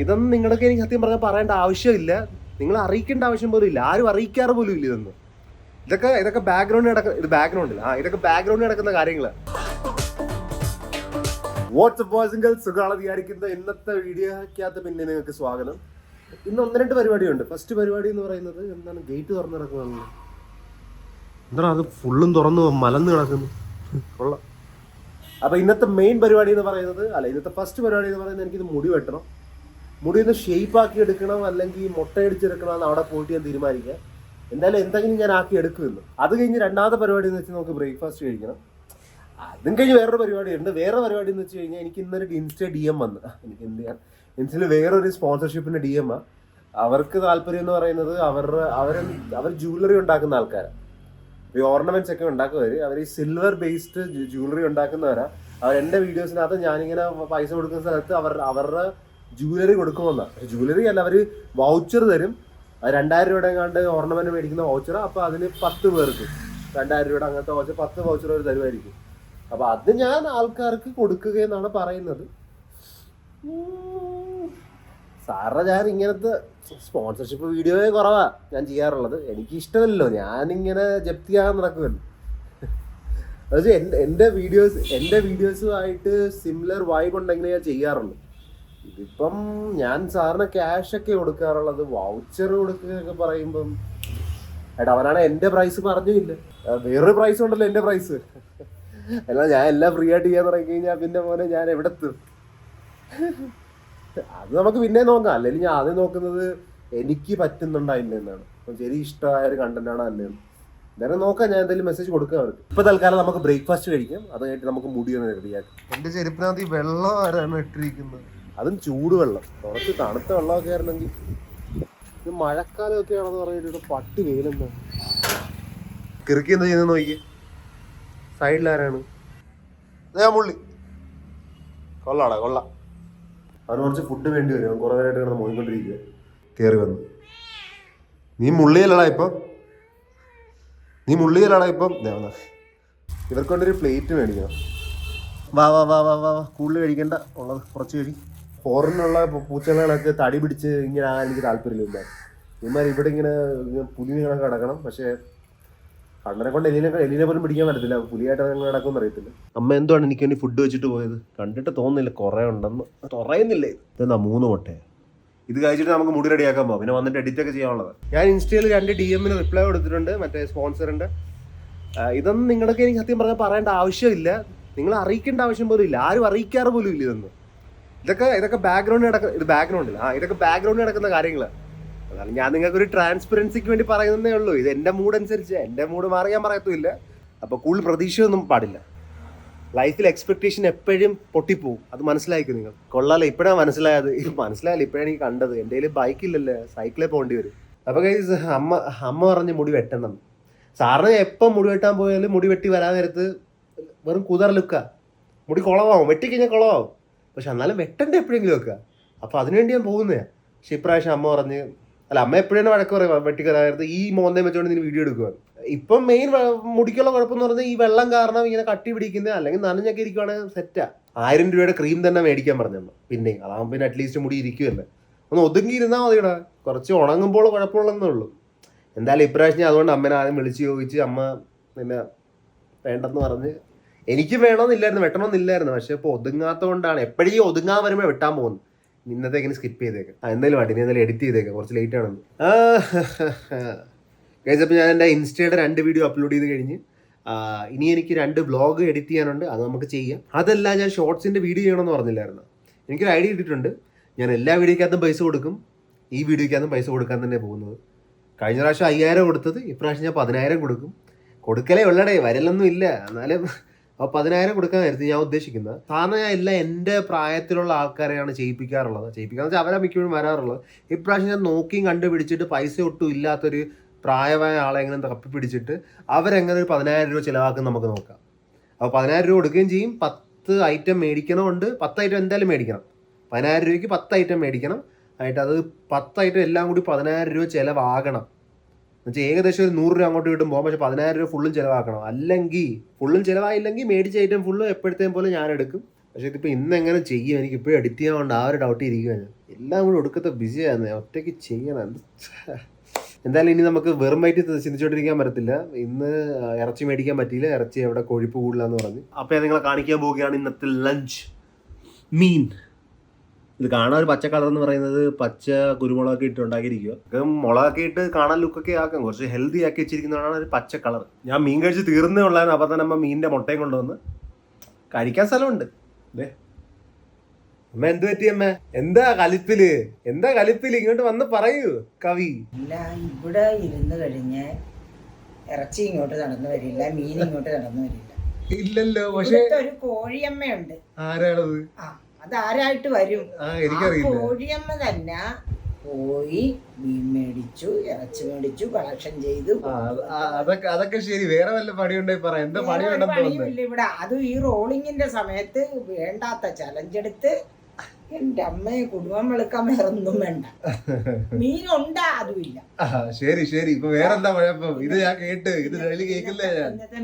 ഇതൊന്നും നിങ്ങളൊക്കെ എനിക്ക് സത്യം പറഞ്ഞാൽ പറയേണ്ട ആവശ്യമില്ല. നിങ്ങൾ അറിയിക്കേണ്ട ആവശ്യം പോലും ഇല്ല. ആരും അറിയിക്കാറ് പോലും ഇല്ല ഇതൊന്നും. ഇതൊക്കെ ഇതൊക്കെ ബാക്ക്ഗ്രൗണ്ടിൽ നടക്കുന്ന ഇത് ബാക്ക്ഗ്രൗണ്ടിൽ ആ ഇതൊക്കെ ബാക്ക്ഗ്രൗണ്ടിൽ നടക്കുന്ന കാര്യങ്ങൾ വാട്സ്ആപ്പ് ബോയ്സിംഗൽ സുഖമാണ് വിചാരിക്കുന്ന ഇന്നത്തെ വീഡിയോക്കകത്ത് പിന്നെ നിങ്ങൾക്ക് സ്വാഗതം. ഇന്ന് ഒന്ന് രണ്ട് പരിപാടിയുണ്ട്. ഫസ്റ്റ് പരിപാടി എന്ന് പറയുന്നത് എന്താണ്? ഗേറ്റ് തുറന്നു കിടക്കുന്നത് എന്താണ് അത്? ഫുള്ളും തുറന്നു മലന്ന് കിടക്കുന്നു. കൊള്ളാം. അപ്പൊ ഇന്നത്തെ മെയിൻ പരിപാടി എന്ന് പറയുന്നത് അല്ല ഇന്നത്തെ ഫസ്റ്റ് പരിപാടി എന്ന് പറയുന്നത് എനിക്കിത് മുടി വെട്ടണം. മുടി ഒന്ന് ഷേപ്പ് ആക്കി എടുക്കണം അല്ലെങ്കിൽ മുട്ടയടിച്ചെടുക്കണം എന്ന് അവിടെ പോയിട്ട് ഞാൻ തീരുമാനിക്കുക എന്തായാലും എന്തെങ്കിലും ഞാൻ ആക്കി എടുക്കുമെന്ന്. അത് കഴിഞ്ഞ് രണ്ടാമത്തെ പരിപാടി എന്ന് വെച്ചാൽ നമുക്ക് ബ്രേക്ക്ഫാസ്റ്റ് കഴിക്കണം. അതും കഴിഞ്ഞ് വേറൊരു പരിപാടി ഉണ്ട് വേറെ പരിപാടി എന്ന് വെച്ച് കഴിഞ്ഞാൽ എനിക്ക് ഇന്നൊരു ഇൻസ്റ്റ ഡി എം വന്ന്. എനിക്ക് എന്ത് ചെയ്യാം? ഇൻസ്റ്റയിൽ വേറൊരു സ്പോൺസർഷിപ്പിന്റെ ഡി എം ആ. അവർക്ക് താല്പര്യം എന്ന് പറയുന്നത് അവരുടെ അവർ അവർ ജുവലറി ഉണ്ടാക്കുന്ന ആൾക്കാരാണ് ഈ ഓർണമെന്റ്സ് ഒക്കെ ഉണ്ടാക്കുന്നവർ അവർ ഈ സിൽവർ ബേസ്ഡ് ജുവലറി ഉണ്ടാക്കുന്നവരാണ് അവർ എന്റെ വീഡിയോസിനകത്ത് ഞാനിങ്ങനെ പൈസ കൊടുക്കുന്ന സ്ഥലത്ത് അവർ അവരുടെ ജുവലറി കൊടുക്കുമെന്നാണ് ജുവലറി അല്ല അവർ വൗച്ചർ തരും. രണ്ടായിരം രൂപയുടെ കണ്ട് ഓർണമെന്റ് മേടിക്കുന്ന വൗച്ചർ അപ്പോൾ അതിന് പത്ത് പേർക്ക്. രണ്ടായിരം രൂപയുടെ അങ്ങനത്തെ വൗച്ചർ പത്ത് വൗച്ചർ അവർ തരുമായിരിക്കും. അപ്പോൾ അത് ഞാൻ ആൾക്കാർക്ക് കൊടുക്കുക എന്നാണ് പറയുന്നത് സാറേ ഞാൻ ഇങ്ങനത്തെ സ്പോൺസർഷിപ്പ് വീഡിയോയെ കുറവാ ഞാൻ ചെയ്യാറുള്ളത്. എനിക്ക് ഇഷ്ടമല്ലോ ഞാനിങ്ങനെ ജപ്തിയാകാൻ നടക്കുമല്ലോ എന്റെ എന്റെ വീഡിയോസ് എന്റെ വീഡിയോസുമായിട്ട് സിമിലർ വൈബ് ഉണ്ടെങ്കിൽ ഞാൻ ചെയ്യാറുള്ളൂ. ഇതിപ്പം ഞാൻ സാറിന് ക്യാഷ് ഒക്കെ കൊടുക്കാറുള്ളത് വൗച്ചർ കൊടുക്കുകയൊക്കെ പറയുമ്പം എടാ അവനാണ് എന്റെ പ്രൈസ് പറഞ്ഞില്ല? വേറൊരു പ്രൈസ് ഉണ്ടല്ലോ എന്റെ പ്രൈസ് അല്ല ഞാൻ എല്ലാം ഫ്രീ ആയിട്ട് ചെയ്യാൻ തുടങ്ങി കഴിഞ്ഞാൽ പിന്നെ മോനെ ഞാൻ എവിടെ എത്തും? അത് നമുക്ക് പിന്നെ നോക്കാം. അല്ലെങ്കിൽ ഞാൻ ആദ്യം നോക്കുന്നത് എനിക്ക് പറ്റുന്നുണ്ടായില്ല എന്നാണ് ശരി ഇഷ്ടമായ ഒരു കണ്ടന്റ് ആണ് അല്ലേ എന്തായാലും നോക്കാം ഞാൻ എന്തെങ്കിലും മെസ്സേജ് കൊടുക്കാം അവർക്ക്. ഇപ്പൊ തൽക്കാലം നമുക്ക് ബ്രേക്ക്ഫാസ്റ്റ് കഴിക്കാം. അത് കഴിഞ്ഞിട്ട് നമുക്ക് മുടി ഒന്ന് റെഡിയാക്കാം എന്റെ ചെരുപ്പിനകത്ത് ഈ വെള്ളം ആരാണ് ഇട്ടിരിക്കുന്നത്? അതും ചൂടുവെള്ളം. കുറച്ച് തണുത്ത വെള്ളമൊക്കെ ആയിരുന്നെങ്കിൽ. ഇത് മഴക്കാലമൊക്കെ ആണെന്ന് പറഞ്ഞിട്ട് പട്ടി വെയിലെന്ന്. കിറുക്കി എന്താ ചെയ്യുന്നത് നോക്കി സൈഡിൽ ആരാണ് ആ മുള്ളി. കൊള്ളാടാ കൊള്ളാം. അവന് കുറച്ച് ഫുഡ് വേണ്ടി വരും. കുറേ നേരമായിട്ട് കിടന്ന് മോയിക്കൊണ്ടിരിക്കുക കയറി വന്നു. നീ മുള്ളിയല്ലടാ ഇപ്പം. നീ മുള്ളിയല്ലടാ ഇപ്പം. ദേ ഇവർക്കൊണ്ടൊരു ഇവർക്ക് പ്ലേറ്റ് മേടിക്കണം. വാ വാ വാ വാ വാ വാ. കൂടുതൽ കഴിക്കണ്ട. ഉള്ളത് കുറച്ച് കഴി. ഫോറിനുള്ള പൂച്ചകളൊക്കെ തടി പിടിച്ച് ഇങ്ങനെ ആകാൻ എനിക്ക് താല്പര്യമില്ല. ഇവന്മാർ ഇവിടെ ഇങ്ങനെ പുലിനെ പുലി കിടക്കണം. പക്ഷേ കണ്ണനെ കൊണ്ട് എലിനെ എലിനെ പോലും പിടിക്കാൻ പറ്റത്തില്ല. പുലിയായിട്ട് അങ്ങനെ നടക്കുമെന്ന് അറിയത്തില്ല. അമ്മ എന്തുവാണ് എനിക്ക് വേണ്ടി ഫുഡ് വെച്ചിട്ട് പോയത്? കണ്ടിട്ട് തോന്നുന്നില്ല. കുറേ ഉണ്ടെന്ന്. തുറയുന്നില്ലേ? ഇതെന്നാ മൂന്ന് മുട്ടേ ഇത് കഴിച്ചിട്ട് നമുക്ക് മുടി റെഡിയാക്കാൻ പോകാം പിന്നെ വന്നിട്ട് എഡിറ്റ് ഒക്കെ ചെയ്യാനുള്ളത്. ഞാൻ ഇൻസ്റ്റയിൽ രണ്ട് ഡി എമ്മിന് റിപ്ലൈ കൊടുത്തിട്ടുണ്ട്. മറ്റേ സ്പോൺസറിന്റെ ആ, ഇതൊന്നും നിങ്ങളൊക്കെ എനിക്ക് സത്യം പറഞ്ഞാൽ പറയേണ്ട ആവശ്യമില്ല. നിങ്ങൾ അറിയിക്കേണ്ട ആവശ്യം പോലും ഇല്ല. ആരും അറിയിക്കാറ് പോലും ഇല്ല ഇതൊന്നും. ഇതൊക്കെ ഇതൊക്കെ ബാക്ക്ഗ്രൗണ്ട് നടക്കുന്ന ഇത് ബാക്ക്ഗ്രൗണ്ടിൽ ആ ഇതൊക്കെ ബാക്ക്ഗ്രൗണ്ട് നടക്കുന്ന കാര്യങ്ങൾ അതാണ് ഞാൻ നിങ്ങൾക്ക് ഒരു ട്രാൻസ്പെറൻസിക്ക് വേണ്ടി പറയുന്നതേ ഉള്ളൂ. ഇത് എന്റെ മൂഡ് അനുസരിച്ച് എന്റെ മൂഡ് മാറിയാൻ പറയത്തുമില്ല. അപ്പോൾ കൂടുതൽ പ്രതീക്ഷയൊന്നും പാടില്ല. ലൈഫിൽ എക്സ്പെക്ടേഷൻ എപ്പോഴും പൊട്ടിപ്പോവും. അത് മനസ്സിലായിക്കും നിങ്ങൾ? കൊള്ളാലോ ഇപ്പോഴാണ് മനസ്സിലായത്. ഇത് മനസ്സിലായില്ല ഇപ്പോഴാണ് എനിക്ക് കണ്ടത്. എന്റെ കയ്യിൽ ബൈക്കില്ലല്ലേ സൈക്കിളിൽ പോകേണ്ടി വരും. അപ്പോൾ കൈ അമ്മ അമ്മ പറഞ്ഞ് മുടി വെട്ടണം. സാറിന് എപ്പം മുടി വെട്ടാൻ പോയാലും മുടി വെട്ടി വരാൻ നേരത്ത് വെറും കുതർ ലുക്ക മുടി കുളമാവും വെട്ടിക്കഴിഞ്ഞാൽ കുളമാവും പക്ഷെ എന്നാലും വെട്ടണ്ട എപ്പോഴെങ്കിലും വെക്കുക. അപ്പോൾ അതിനുവേണ്ടി ഞാൻ പോകുന്നതാണ് പക്ഷെ ഇപ്രാവശ്യം അമ്മ പറഞ്ഞ് അല്ല അമ്മ എപ്പോഴാണ് വഴക്ക് പറയുക വെട്ടിക്കരാകരുത് ഈ മോന്തയും വെച്ചുകൊണ്ട് നീ വീഡിയോ എടുക്കുക ഇപ്പം മെയിൻ മുടിക്കുള്ള കുഴപ്പമെന്ന് പറഞ്ഞാൽ ഈ വെള്ളം കാരണം ഇങ്ങനെ കട്ടി പിടിക്കുന്നത് അല്ലെങ്കിൽ നനഞ്ഞൊക്കെ ഇരിക്കുവാണെങ്കിൽ സെറ്റാ ആയിരം രൂപയുടെ ക്രീം തന്നെ മേടിക്കാൻ പറഞ്ഞമ്മ പിന്നെ അതാകുമ്പോൾ പിന്നെ അറ്റ്ലീസ്റ്റ് മുടി ഇരിക്കുമല്ലേ ഒന്ന് ഒതുങ്ങി ഇരുന്നാൽ മതിടാ കുറച്ച് ഉണങ്ങുമ്പോൾ കുഴപ്പമുള്ളതെന്നേ ഉള്ളൂ. എന്തായാലും ഇപ്രാവശ്യം അതുകൊണ്ട് അമ്മനെ ആദ്യം വിളിച്ച് ചോദിച്ച് അമ്മ പിന്നെ വേണ്ടെന്ന് പറഞ്ഞ് എനിക്ക് വേണമെന്നില്ലായിരുന്നു വെട്ടണമെന്നില്ലായിരുന്നു. പക്ഷെ ഇപ്പോൾ ഒതുങ്ങാത്ത കൊണ്ടാണ് എപ്പോഴും ഒതുങ്ങാൻ വരുമ്പോൾ വെട്ടാൻ പോകുന്നു ഇന്നത്തെ ഇങ്ങനെ സ്കിപ്പ് ചെയ്തേക്കാം? ആ എന്തായാലും വേണ്ടി ഇനി എന്തായാലും എഡിറ്റ് ചെയ്തേക്കാം. കുറച്ച് ലേറ്റ് ആണെന്ന് കഴിച്ചപ്പോൾ ഞാൻ എന്റെ ഇൻസ്റ്റയുടെ രണ്ട് വീഡിയോ അപ്ലോഡ് ചെയ്ത് കഴിഞ്ഞ് ഇനി എനിക്ക് രണ്ട് ബ്ലോഗ് എഡിറ്റ് ചെയ്യാനുണ്ട്. അത് നമുക്ക് ചെയ്യാം. അതല്ല ഞാൻ ഷോർട്സിന്റെ വീഡിയോ ചെയ്യണമെന്ന് പറഞ്ഞില്ലായിരുന്നു. എനിക്കൊരു ഐഡിയ ഇട്ടിട്ടുണ്ട്. ഞാൻ എല്ലാ വീഡിയോക്കകത്തും പൈസ കൊടുക്കും. ഈ വീഡിയോക്കകത്തും പൈസ കൊടുക്കാൻ തന്നെ പോകുന്നത്. കഴിഞ്ഞ പ്രാവശ്യം അയ്യായിരം കൊടുത്തത് ഇപ്രാവശ്യം ഞാൻ പതിനായിരം കൊടുക്കും. കൊടുക്കലേ ഉള്ളടേ വരലൊന്നും ഇല്ല. എന്നാലും അപ്പോൾ പതിനായിരം കൊടുക്കാൻ നേരത്തെ ഞാൻ ഉദ്ദേശിക്കുന്നത്. സാധാരണ ഞാൻ എല്ലാ എന്റെ പ്രായത്തിലുള്ള ആൾക്കാരെയാണ് ചെയ്യിപ്പിക്കാറുള്ളത്. ചെയ്യിപ്പിക്കാന്ന് വെച്ചാൽ അവരാ മിക്കപ്പോഴും വരാറുള്ളത്. ഇപ്രാവശ്യം ഞാൻ നോക്കിയും കണ്ടുപിടിച്ചിട്ട് പൈസ ഒട്ടും ഇല്ലാത്തൊരു പ്രായമായ ആളെ എങ്ങനെ തപ്പി പിടിച്ചിട്ട് അവരെങ്ങനെ ഒരു പതിനായിരം രൂപ ചിലവാക്കും നമുക്ക് നോക്കാം. അപ്പോൾ പതിനായിരം രൂപ കൊടുക്കുകയും ചെയ്യും. പത്ത് ഐറ്റം മേടിക്കണമുണ്ട്. പത്ത് ഐറ്റം എന്തായാലും മേടിക്കണം. പതിനായിരം രൂപയ്ക്ക് പത്ത് ഐറ്റം മേടിക്കണം. ആയിട്ട് അത് പത്ത് ഐറ്റം എല്ലാം കൂടി പതിനായിരം രൂപ ചിലവാകണം. എന്നുവെച്ചാൽ ഏകദേശം ഒരു നൂറ് രൂപ അങ്ങോട്ട് കിട്ടുമ്പോൾ പക്ഷെ പതിനായിരം രൂപ ഫുള്ളും ചിലവാക്കണം. അല്ലെങ്കിൽ ഫുള്ളും ചിലവായില്ലെങ്കിൽ മേടിച്ച ഐറ്റം ഫുള്ള് എപ്പോഴത്തേയും പോലെ ഞാൻ എടുക്കും. പക്ഷെ ഇതിപ്പോൾ ഇന്ന് എങ്ങനെ ചെയ്യും? എനിക്ക് ഇപ്പോഴും എഡിറ്റ് ചെയ്യാൻ കൊണ്ട് ആ ഒരു ഡൗട്ട് ഇരിക്കുകയാണ്. എല്ലാം കൂടി ഒടുക്കത്തെ ബിസിയാണ് ഒറ്റയ്ക്ക് ചെയ്യണം. എന്ത് എന്തായാലും ഇനി നമുക്ക് വെറും വയറ്റ് ചിന്തിച്ചുകൊണ്ടിരിക്കാൻ പറ്റത്തില്ല. ഇന്ന് ഇറച്ചി മേടിക്കാൻ പറ്റിയില്ല. ഇറച്ചി എവിടെ കൊഴുപ്പ് കൂടുതലാന്ന് പറഞ്ഞു. അപ്പോൾ നിങ്ങളെ കാണിക്കാൻ പോവുകയാണ് ഇന്നത്തെ ലഞ്ച് മീൻ. ഇത് കാണാൻ ഒരു പച്ച കളർ എന്ന് പറയുന്നത് പച്ച കുരുമുളകൊക്കെ ഇട്ട് ഉണ്ടാക്കിയിരിക്കുക മുളകൊക്കെ ഇട്ട് കാണാൻ ലുക്കൊക്കെ ആക്കാം. കുറച്ച് ഹെൽത്തി ആക്കി വെച്ചിരിക്കുന്നതാണ് ഒരു പച്ച കളർ. ഞാൻ മീൻ കഴിച്ച് തീർന്നേ ഉള്ളതാണ് അപ്പം തന്നെ അമ്മ മീനിന്റെ മുട്ടയും കൊണ്ടുവന്ന് കഴിക്കാൻ സ്ഥലമുണ്ട്. ദേ. അമ്മ എന്ത് പറ്റി അമ്മ? എന്താ കലിപ്പിൽ? എന്താ കലിപ്പിൽ? ഇങ്ങോട്ട് വന്ന് പറയൂ കവി. ഇല്ല ഇവിടെ ഇരുന്ന് കഴിഞ്ഞ് ഇറച്ചി ഇങ്ങോട്ട് നടന്നു വരില്ല മീൻ ഇങ്ങോട്ട് നടന്നു വരില്ല. ഇല്ലല്ലോ പക്ഷേ ഒരു കോഴിയമ്മയുണ്ട്. ആരാണത്? ആ. അതാരായിട്ട് വരും? കോഴിയമ്മ തന്നെ പോയി മീൻ മേടിച്ചു ഇറച്ചി മേടിച്ചു കളക്ഷൻ ചെയ്തു. അതൊക്കെ അതൊക്കെ ശരി. വേറെ വല്ല പണിയുണ്ടെങ്കിൽ പറ? എന്താ പണി വേറെ ഒരു വേണ്ടെന്ന് ഇവിടെ. അത് ഈ റോളിങ്ങിന്റെ സമയത്ത് വേണ്ടാത്ത ചലഞ്ച് എടുത്ത് എന്റെ അമ്മയെ കുടുംബം വെളുക്കാൻ വേറെ ഒന്നും വേണ്ട. മീനുണ്ടാ അതുമില്ല. ശരി ശരി. ഇപ്പൊ വേറെന്താ കുഴപ്പം? ഇത് ഞാൻ കേട്ട് ഇത് കേൾക്കില്ല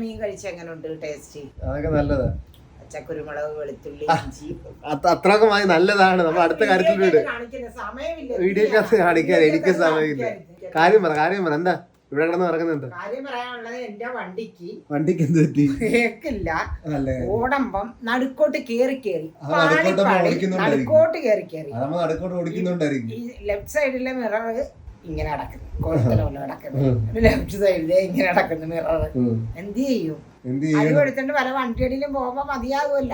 മീൻ കഴിച്ച എങ്ങനെ ഉണ്ട് ടേസ്റ്റ് അതൊക്കെ നല്ലതാ. പച്ചക്കുരുമുളക് വെളുത്തുള്ളി ഇഞ്ചി. അത് അത്രയൊക്കെ മതി നല്ലതാണ്. നമ്മൾ അടുത്ത കാര്യത്തിൽ വീട്. കാണിക്കുന്ന സമയമില്ല വീഡിയോക്കകത്ത് കാണിക്കാൻ എനിക്ക് സമയമില്ല. കാര്യം പറ കാര്യം പറ. എന്താ? ഇവിടെ കിടന്ന് നടക്കുന്നത് എന്താ കാര്യം പറയാനുള്ളത് എന്റെ വണ്ടിക്ക് വണ്ടിക്ക് എന്ത് പറ്റി? കേക്കില്ല. ഓടുമ്പം നടുക്കോട്ട് കേറി കേറി. നടുക്കോട്ട്. കേറി കേറി. നടുക്കോട്ട് ഓടിക്കുന്നുണ്ടായിരിക്കും. ഈ ലെഫ്റ്റ് സൈഡിലെ മിറർ ഇങ്ങനെ അടക്കുന്നു കോഴത്തിനെ പോലെ അടക്കുന്നു ലെഫ്റ്റ് സൈഡിലെ ഇങ്ങനെ അടക്കുന്നു മിറർ എന്ത് ചെയ്യും? എന്ത് അരി എടുത്തോണ്ട് പല വണ്ടിയടിയിലും പോകുമ്പോ മതിയാകുമല്ല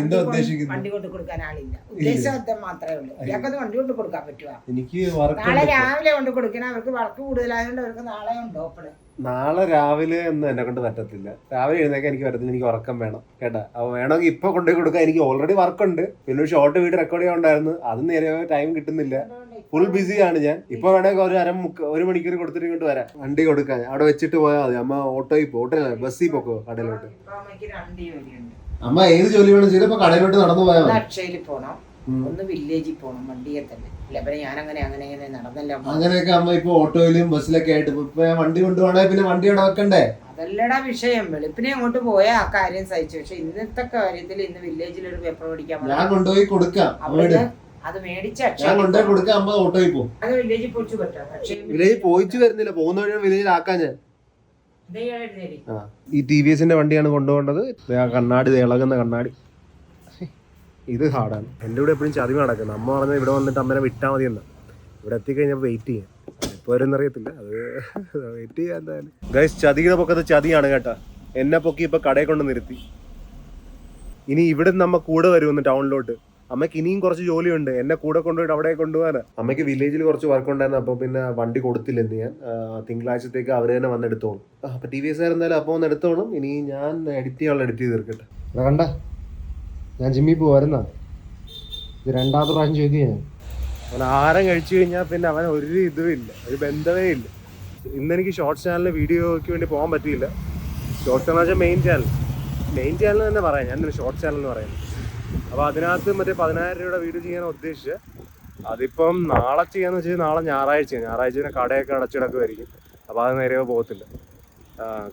എന്താ ഉദ്ദേശിക്കുന്നത് വണ്ടി കൊണ്ട് കൊടുക്കാൻ ആളില്ല. ഉദ്ദേശം മാത്രമേ ഉള്ളൂ. ഇയാൾക്കത് വണ്ടി കൊണ്ട് കൊടുക്കാൻ പറ്റുക എനിക്ക് നാളെ രാവിലെ കൊണ്ട് കൊടുക്കണം. അവർക്ക് വർക്ക് കൂടുതലായതുകൊണ്ട് അവർക്ക് നാളെ ഉണ്ട് ഓപ്പൺ നാളെ രാവിലെ ഒന്നും എന്നെ കൊണ്ട് പറ്റത്തില്ല. രാവിലെ എഴുന്നേക്കാൻ എനിക്ക് പറ്റത്തില്ല. എനിക്ക് ഉറക്കം വേണം. കേട്ടാ? അപ്പൊ വേണമെങ്കിൽ ഇപ്പൊ കൊണ്ടുപോയി കൊടുക്കാൻ എനിക്ക് ഓൾറെഡി വർക്കുണ്ട് പിന്നെ ഒരു ഷോർട്ട് വീഡിയോ റെക്കോർഡ് ചെയ്യാനുണ്ടായിരുന്നു. അത് നേരെ ടൈം കിട്ടുന്നില്ല. ഫുൾ ബിസിയാണ് ഞാൻ. ഇപ്പൊ വേണമെങ്കിൽ ഒരു അര മുക്ക ഒരു മണിക്കൂർ കൊടുത്തിട്ട് ഇങ്ങോട്ട് വരാം. വണ്ടി കൊടുക്കാൻ. അവിടെ വെച്ചിട്ട് പോയാൽ മതി. അമ്മ ഓട്ടോയിൽ പോകും ഓട്ടോ ബസ്സിൽ പോക്കോ കടയിലോട്ട്? അമ്മ ഏത് ജോലി വേണം ചെയ്തപ്പോ കടയിലോട്ട് നടന്നു പോയാൽ അക്ഷയിൽ പോണം. ഒന്ന് വില്ലേജിൽ പോണം വണ്ടിയെ തന്നെ. അല്ല പിന്നെ ഞാൻ അങ്ങനെ അങ്ങനെ അങ്ങനെ നടന്നല്ല. അങ്ങനെയൊക്കെ അമ്മ ഇപ്പൊ ഓട്ടോയിലും ബസ്സിലൊക്കെ ആയിട്ട് ഇപ്പൊ ഇപ്പൊ ഞാൻ വണ്ടി കൊണ്ടുപോകണേ പിന്നെ വണ്ടി അവിടെ വെക്കണ്ടേ? അതല്ലടാ വിഷയം. വെളുപ്പിനെ അങ്ങോട്ട് പോയാൽ ആ കാര്യം സഹിച്ചു. പക്ഷെ ഇന്നത്തെ കാര്യത്തിൽ ഇന്ന് വില്ലേജിൽ ഒരു പേപ്പർ പഠിക്കാൻ ഞാൻ കൊണ്ടുപോയി കൊടുക്കാം. അവിടെ അത് മേടിച്ച ഞാൻ കൊണ്ടുപോയി കൊടുക്കാം അമ്മ ഓട്ടോയിൽ പോകും. അത് വില്ലേജിൽ പോയിച്ചു പറ്റാം പക്ഷേ വില്ലേജ് പോയിച്ചു വരുന്നില്ല. പോകുന്ന വഴി വില്ലേജിൽ ആക്കാൻ ഞാൻ. ഈ ടി വി എസിന്റെ വണ്ടിയാണ് കൊണ്ടുപോകേണ്ടത്. ആ കണ്ണാടി ഇളകുന്ന കണ്ണാടി. ഇത് ഹാർഡാണ്. എന്റെ കൂടെ എപ്പോഴും ചതിവ് നടക്കുന്നത് അമ്മ പറഞ്ഞത് ഇവിടെ വന്നിട്ട് അമ്മനെ വിട്ടാൽ മതി എന്ന് ഇവിടെ എത്തിക്കഴിഞ്ഞാൽ വെയിറ്റ് ചെയ്യാം. ഇപ്പോൾ വരുന്നറിയത്തില്ല. അത് വെയിറ്റ് ചെയ്യാൻ എന്തായാലും. ഗൈസ് ചതിയുടെ പൊക്കത്ത് ചതിയാണ് കേട്ടാ. എന്നെ പൊക്കി ഇപ്പൊ കടയിൽ കൊണ്ട് നിർത്തി. ഇനി ഇവിടെ നമ്മ കൂടെ വരുമെന്ന് ടൗണിലോട്ട് അമ്മയ്ക്ക് ഇനിയും കുറച്ച് ജോലിയുണ്ട്. എന്നെ കൂടെ കൊണ്ടുപോയിട്ട് അവിടെ കൊണ്ടുപോകാൻ അമ്മയ്ക്ക് വില്ലേജിൽ കുറച്ച് വർക്ക് ഉണ്ടായിരുന്നു അപ്പോൾ പിന്നെ വണ്ടി കൊടുത്തില്ലെന്ന് ഞാൻ. തിങ്കളാഴ്ചത്തേക്ക് അവർ തന്നെ വന്ന് എടുത്തോളും. ആ, അപ്പൊ ടി വി എസ് എന്തായാലും അപ്പോൾ ഒന്ന് എടുത്തോളും. ഇനി ഞാൻ എഡിറ്റ് ചെയ്യാനുള്ള എഡിറ്റ് ചെയ്ത് തീർക്കട്ടെ. കണ്ട? ഞാൻ ജിമ്മി പോവായിരുന്ന ഇത് രണ്ടാമത്തെ പ്രാവശ്യം ചോദിക്കുക ഞാൻ അവൻ ആഹാരം കഴിച്ചു കഴിഞ്ഞാൽ പിന്നെ അവൻ ഒരു ഇതും ഇല്ല. ഒരു ബന്ധമേ ഇല്ല. ഇന്ന് എനിക്ക് ഷോർട്ട് ചാനലിൽ വീഡിയോയ്ക്ക് വേണ്ടി പോകാൻ പറ്റിയില്ല. ഷോർട്ട് ചാനൽ വെച്ചാൽ മെയിൻ ചാനൽ മെയിൻ ചാനൽ തന്നെ പറയാം. ഞാൻ ഷോർട്ട് ചാനൽ എന്ന് പറയുന്നത്. അപ്പോൾ അതിനകത്ത് മറ്റേ പതിനായിരം രൂപയുടെ വീഡിയോ ചെയ്യാൻ ഉദ്ദേശിച്ച് അതിപ്പം നാളെ ചെയ്യാന്ന് വെച്ചാൽ നാളെ ഞായറാഴ്ച ഞായറാഴ്ച കടയൊക്കെ അടച്ചിടക്കുമായിരിക്കും അപ്പോൾ അത് നേരെ പോകത്തില്ല.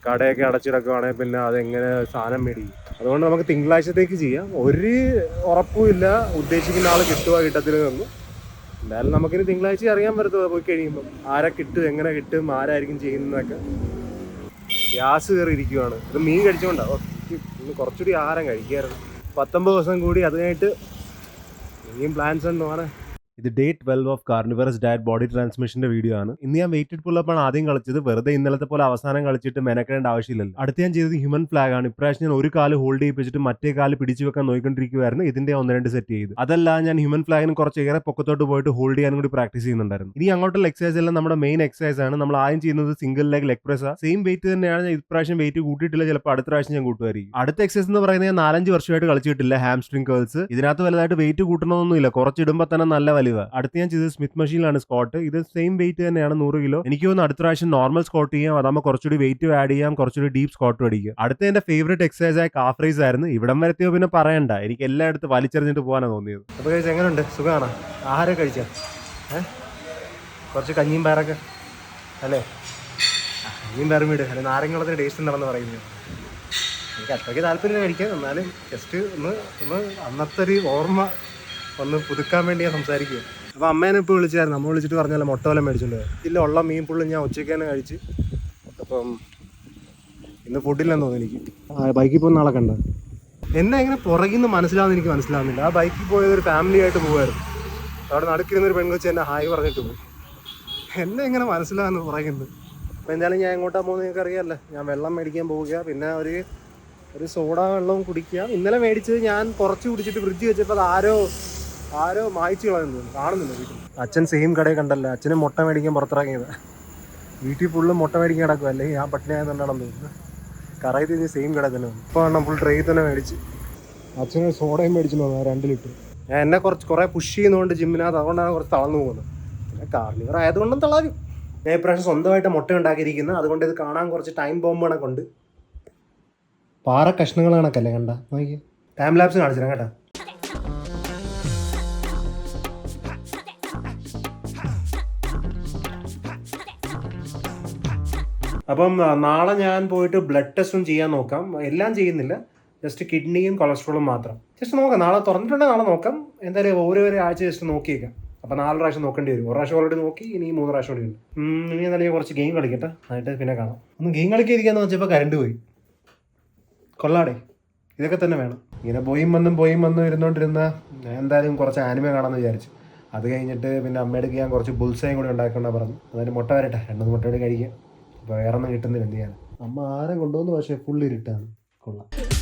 കടയൊക്കെ അടച്ചിടക്കുവാണെങ്കിൽ പിന്നെ അതെങ്ങനെ സാധനം മേടിക്കും? അതുകൊണ്ട് നമുക്ക് തിങ്കളാഴ്ചത്തേക്ക് ചെയ്യാം. ഒരു ഉറപ്പും ഇല്ല. ഉദ്ദേശിക്കുന്ന ആൾ കിട്ടുക കിട്ടത്തില്ലെന്നൊന്നും എന്തായാലും നമുക്കിനി തിങ്കളാഴ്ച അറിയാൻ പറ്റത്തില്ല. പോയി കഴിയുമ്പോൾ ആരെ കിട്ടും എങ്ങനെ കിട്ടും ആരായിരിക്കും ചെയ്യുന്നതൊക്കെ. ഗ്യാസ് കയറി ഇരിക്കുവാണ് ഇത് മീൻ കഴിച്ചുകൊണ്ടാണ് കുറച്ചുകൂടി ആഹാരം കഴിക്കായിരുന്നു. പത്തൊമ്പത് ദിവസം കൂടി അത് കഴിഞ്ഞിട്ട് ഇനിയും പ്ലാൻസ് ഉണ്ടോ ആണ്. ഇത് day twelve of carnivorous diet body ട്രാൻസ്മിഷന്റെ video ആണ്. ഇന്ന് ഞാൻ വെയിറ്റഡ് പുള്ളപ്പാണ് ആദ്യം കളിച്ചത്. വെറുതെ ഇന്നലത്തെ പോലെ അവസാനം കളിച്ചിട്ട് മെനക്കേണ്ട ആവശ്യമില്ലല്ലോ. അടുത്ത് ഞാൻ ചെയ്തത് ഹ്യൂമൻ ഫ്ലാഗ് ആണ്. ഇപ്രാവശ്യം ഞാൻ ഒരു കാൽ ഹോൾഡ് ചെയ്യിപ്പിച്ചിട്ട് മറ്റേ കാൽ പിടിച്ചു വെക്കാൻ നോക്കിക്കൊണ്ടിരിക്കുവായിരുന്നു ഇതിന്റെ ഒന്ന് രണ്ട് സെറ്റ് ചെയ്ത്. അതല്ല ഞാൻ ഹ്യൂമൻ ഫ്ലാഗിന് കുറച്ച് ഏറെ പൊക്കത്തോട്ട് പോയിട്ട് ഹോൾഡ് ചെയ്യാനും കൂടി പ്രാക്ടീസ് ചെയ്യുന്നുണ്ടായിരുന്നു. ഇനി അങ്ങോട്ടുള്ള എക്സസൈസ് എല്ലാം നമ്മുടെ മെയിൻ എക്സസൈസ് ആണ്. നമ്മൾ ആദ്യം ചെയ്യുന്നത് single leg leg press same weight തന്നെയാണ് ഞാൻ ഇപ്രാവശ്യം വെയിറ്റ് കൂട്ടിയിട്ടില്ല. ചിലപ്പോൾ അടുത്ത പ്രാവശ്യം ഞാൻ കൂട്ടുമായിരിക്കും. അടുത്ത എക്സസൈസ് എന്ന് പറയുന്നത് ഞാൻ നാലഞ്ച് വർഷമായിട്ട് കളിച്ചിട്ടില്ല. ഹാംസ്ട്രിങ് കേൾസ് ഇതിനകത്ത് വലുതായിട്ട് വെയിറ്റ് കൂട്ടണമെന്നൊന്നുമില്ല കുറച്ചിടുമ്പോൾ തന്നെ നല്ല വലിവ് അടുത്ത് ഞാൻ ചെയ്തത് സ്മിത്ത് മെഷീനിലാണ് സ്കോട്ട് ഇത് സെയിം വെയിറ്റ് തന്നെയാണ് നൂറ് കിലോ. എനിക്ക് തോന്നുന്നു അടുത്ത പ്രാവശ്യം നോർമൽ സ്കോട്ട് ചെയ്യാം. അതാകുമ്പോൾ കുറച്ചുകൂടി വെയിറ്റ് ആഡ് ചെയ്യാം. കുറച്ചുകൂടി ഡീപ് സ്കോട്ട് അടിക്കും. അടുത്ത എന്റെ ഫേവറേറ്റ് എക്സസൈസ് ആയ കാഫ് റൈസ് ആയിരുന്നു. ഇവിടം വരത്തിയോ പിന്നെ പറയണ്ട. എനിക്ക് എല്ലായിടത്തും വലിച്ചെറിഞ്ഞിട്ട് പോകാനാണ് തോന്നിയത്. അപ്പോൾ എങ്ങനെയുണ്ട് സുഖമാണോ ആഹാരം കഴിച്ചാൽ കുറച്ച് കഞ്ഞിയും പയറൊക്കെ? അല്ലേ? കഞ്ഞിയും പയറും വീട് അല്ലെ നാരങ്ങളത്തിന് ടേസ്റ്റ് ഉണ്ടെന്ന് പറയുന്നത് എനിക്ക് അത്രയ്ക്ക് താല്പര്യം കഴിക്കാം എന്നാലും ജസ്റ്റ് ഒന്ന് ഒന്ന് അന്നത്തെ ഒരു ഓർമ്മ ഒന്ന് പുതുക്കാൻ വേണ്ടി ഞാൻ സംസാരിക്കുക അപ്പോൾ അമ്മേനെ ഇപ്പോൾ വിളിച്ചായിരുന്നു. അമ്മ വിളിച്ചിട്ട് പറഞ്ഞാൽ മുട്ട വല്ലതും മേടിച്ചിട്ടുണ്ട് ഇല്ല ഉള്ള മീൻ പുള്ളി ഞാൻ ഉച്ചയ്ക്ക് തന്നെ കഴിച്ച്. അപ്പം ഇന്ന് ഫുഡില്ലെന്ന് തോന്നുന്നു എനിക്ക്. ബൈക്കിൽ പോകുന്ന ആളൊക്കെ ഉണ്ട് എന്നെ എങ്ങനെ പുറകിൽ നിന്ന് മനസ്സിലാവുന്ന എനിക്ക് മനസ്സിലാവുന്നില്ല. ആ ബൈക്കിൽ പോയത് ഒരു ഫാമിലി ആയിട്ട് പോകുമായിരുന്നു അവിടെ നടുക്കിരുന്ന ഒരു പെൺകൊച്ചി എന്നെ ഹായ് പറഞ്ഞിട്ട് പോയി. എന്നെ എങ്ങനെ മനസ്സിലാവുന്നു പുറകിന്ന്? അപ്പോൾ എന്തായാലും ഞാൻ എങ്ങോട്ടാ പോകുന്നത് നിങ്ങൾക്ക് അറിയാമല്ലോ ഞാൻ വെള്ളം മേടിക്കാൻ പോവുക പിന്നെ ഒരു ഒരു സോഡ വെള്ളവും കുടിക്കുക. ഇന്നലെ മേടിച്ചത് ഞാൻ കുറച്ച് കുടിച്ചിട്ട് ഫ്രിഡ്ജ് വെച്ചപ്പോൾ അത് ആരോ ആരോ മായ്ച്ചു കളയുന്നു കാണുന്നില്ല വീട്ടിൽ. അച്ഛൻ സെയിം കടയിൽ കണ്ടല്ലോ? അച്ഛന് മുട്ട മേടിക്കാൻ പുറത്തിറങ്ങിയത്. വീട്ടിൽ ഫുള്ള് മുട്ട മേടിക്കാൻ കിടക്കും അല്ലെങ്കിൽ ഞാൻ പട്ടിണിയായതുകൊണ്ടാണെന്ന് തോന്നുന്നു. കറയിൽ തിരിഞ്ഞ് സെയിം കട തന്നെ ഇപ്പോൾ ഫുൾ ട്രെയിൽ തന്നെ മേടിച്ച്. അച്ഛന് സോഡയും മേടിച്ചു തോന്നുന്നു രണ്ട് ലിറ്റർ ഞാൻ എന്നെ കുറച്ച് കുറേ പുഷ് ചെയ്യുന്നതുകൊണ്ട് ജിമ്മിനകത്ത് അതുകൊണ്ടാണ് കുറച്ച് തളർന്നു പോകുന്നത്. പിന്നെ കാർണിവർ ആയതുകൊണ്ടും തളരും. ഞാൻ ഇപ്രാവശ്യം സ്വന്തമായിട്ട് മുട്ട ഉണ്ടാക്കിയിരിക്കുന്നത് അതുകൊണ്ട് ഇത് കാണാൻ കുറച്ച് ടൈം ബോംബ് കണക്കുണ്ട്. പാറ കഷ്ണങ്ങൾ കണക്കല്ലേ കണ്ട? നോക്കി ടൈം ലാപ്സ് കാണിച്ചിരാം കേട്ടാ. അപ്പം നാളെ ഞാൻ പോയിട്ട് ബ്ലഡ് ടെസ്റ്റും ചെയ്യാൻ നോക്കാം. എല്ലാം ചെയ്യുന്നില്ല. ജസ്റ്റ് കിഡ്നിയും കൊളസ്ട്രോളും മാത്രം. ജസ്റ്റ് നോക്കാം. നാളെ തുറന്നിട്ടുണ്ടെങ്കിൽ നാളെ നോക്കാം. എന്തായാലും ഓരോ ആഴ്ച ജസ്റ്റ് നോക്കിയേക്കാം. അപ്പം നാല് പ്രാവശ്യം നോക്കേണ്ടി വരും. ഒരു പ്രാവശ്യം ഓൾറെഡി നോക്കി ഇനി മൂന്ന് പ്രാവശ്യം കൂടി ഉണ്ട്. ഇനി എന്തായാലും കുറച്ച് ഗെയിം കളിക്കട്ടെ. എന്നിട്ട് പിന്നെ കാണാം. ഒന്ന് ഗെയിം കളിക്കാതിരിക്കാന്ന് വെച്ചപ്പോൾ കരണ്ട് പോയി. കൊള്ളാടേ. ഇതൊക്കെ തന്നെ വേണം. ഇങ്ങനെ പോയും വന്നും പോയും വന്നും ഇരുന്നോണ്ടിരുന്ന ഞാൻ എന്തായാലും കുറച്ച് ആനിമ കാണാമെന്ന് വിചാരിച്ചു. അത് കഴിഞ്ഞിട്ട് പിന്നെ അമ്മയുടെ ഞാൻ കുറച്ച് ബുൾസയും കൂടി ഉണ്ടാക്കണ്ട പറഞ്ഞു അതായത് മുട്ട വരട്ടെ. രണ്ടു കൂടി കഴിക്കാം. വേറെ ഒന്നും കിട്ടുന്നില്ല എന്ത് അമ്മ ആരെ കൊണ്ടുവന്നു? പക്ഷേ ഫുൾ ഇരുട്ടാണ്. കൊള്ളാം.